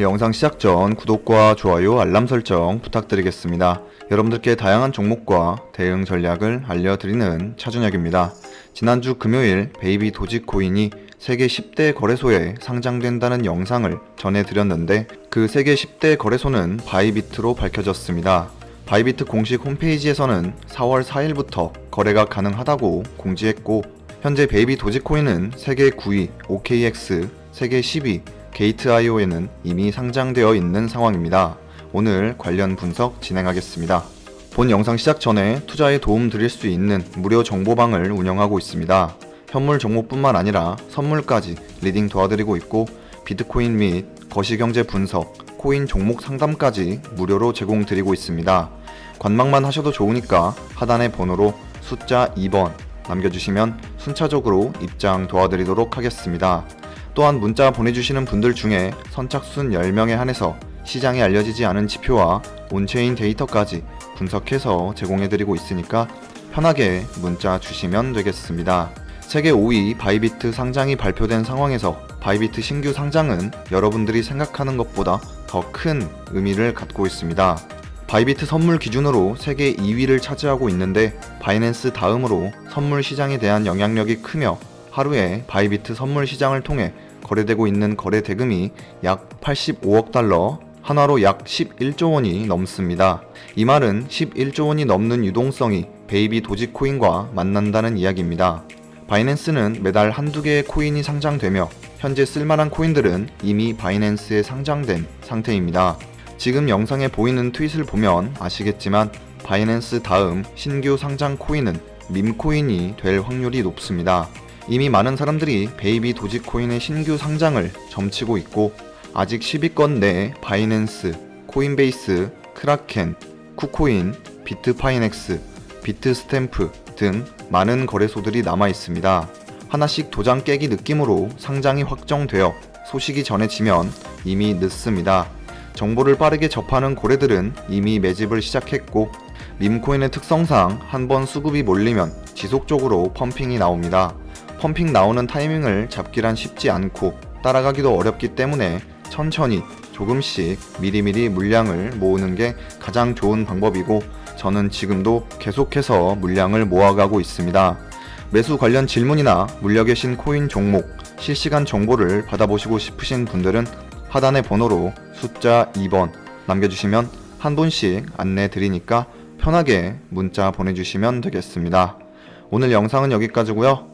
영상 시작 전 구독과 좋아요, 알람 설정 부탁드리겠습니다. 여러분들께 다양한 종목과 대응 전략을 알려드리는 차준혁입니다. 지난주 금요일 베이비 도지코인이 세계 10대 거래소에 상장된다는 영상을 전해드렸는데 그 세계 10대 거래소는 바이비트로 밝혀졌습니다. 바이비트 공식 홈페이지에서는 4월 4일부터 거래가 가능하다고 공지했고 현재 베이비 도지코인은 세계 9위 OKX, 세계 10위 게이트IO에는 이미 상장되어 있는 상황입니다. 오늘 관련 분석 진행하겠습니다. 본 영상 시작 전에 투자에 도움 드릴 수 있는 무료 정보방을 운영하고 있습니다. 현물 종목뿐만 아니라 선물까지 리딩 도와드리고 있고 비트코인 및 거시경제 분석, 코인 종목 상담까지 무료로 제공드리고 있습니다. 관망만 하셔도 좋으니까 하단의 번호로 숫자 2번 남겨주시면 순차적으로 입장 도와드리도록 하겠습니다. 또한 문자 보내주시는 분들 중에 선착순 10명에 한해서 시장에 알려지지 않은 지표와 온체인 데이터까지 분석해서 제공해드리고 있으니까 편하게 문자 주시면 되겠습니다. 세계 5위 바이비트 상장이 발표된 상황에서 바이비트 신규 상장은 여러분들이 생각하는 것보다 더 큰 의미를 갖고 있습니다. 바이비트 선물 기준으로 세계 2위를 차지하고 있는데 바이낸스 다음으로 선물 시장에 대한 영향력이 크며 하루에 바이비트 선물 시장을 통해 거래되고 있는 거래 대금이 약 85억 달러, 한화로 약 11조 원이 넘습니다. 이 말은 11조 원이 넘는 유동성이 베이비 도지코인과 만난다는 이야기입니다. 바이낸스는 매달 한두 개의 코인이 상장되며 현재 쓸만한 코인들은 이미 바이낸스에 상장된 상태입니다. 지금 영상에 보이는 트윗을 보면 아시겠지만 바이낸스 다음 신규 상장 코인은 밈코인이 될 확률이 높습니다. 이미 많은 사람들이 베이비 도지코인의 신규 상장을 점치고 있고 아직 10위권 내에 바이낸스, 코인베이스, 크라켄, 쿠코인, 비트파이넥스, 비트스탬프 등 많은 거래소들이 남아 있습니다. 하나씩 도장 깨기 느낌으로 상장이 확정되어 소식이 전해지면 이미 늦습니다. 정보를 빠르게 접하는 고래들은 이미 매집을 시작했고 밈코인의 특성상 한 번 수급이 몰리면 지속적으로 펌핑이 나옵니다. 펌핑 나오는 타이밍을 잡기란 쉽지 않고 따라가기도 어렵기 때문에 천천히 조금씩 미리미리 물량을 모으는 게 가장 좋은 방법이고 저는 지금도 계속해서 물량을 모아가고 있습니다. 매수 관련 질문이나 물려 계신 코인 종목, 실시간 정보를 받아보시고 싶으신 분들은 하단의 번호로 숫자 2번 남겨주시면 한 분씩 안내 드리니까 편하게 문자 보내주시면 되겠습니다. 오늘 영상은 여기까지고요.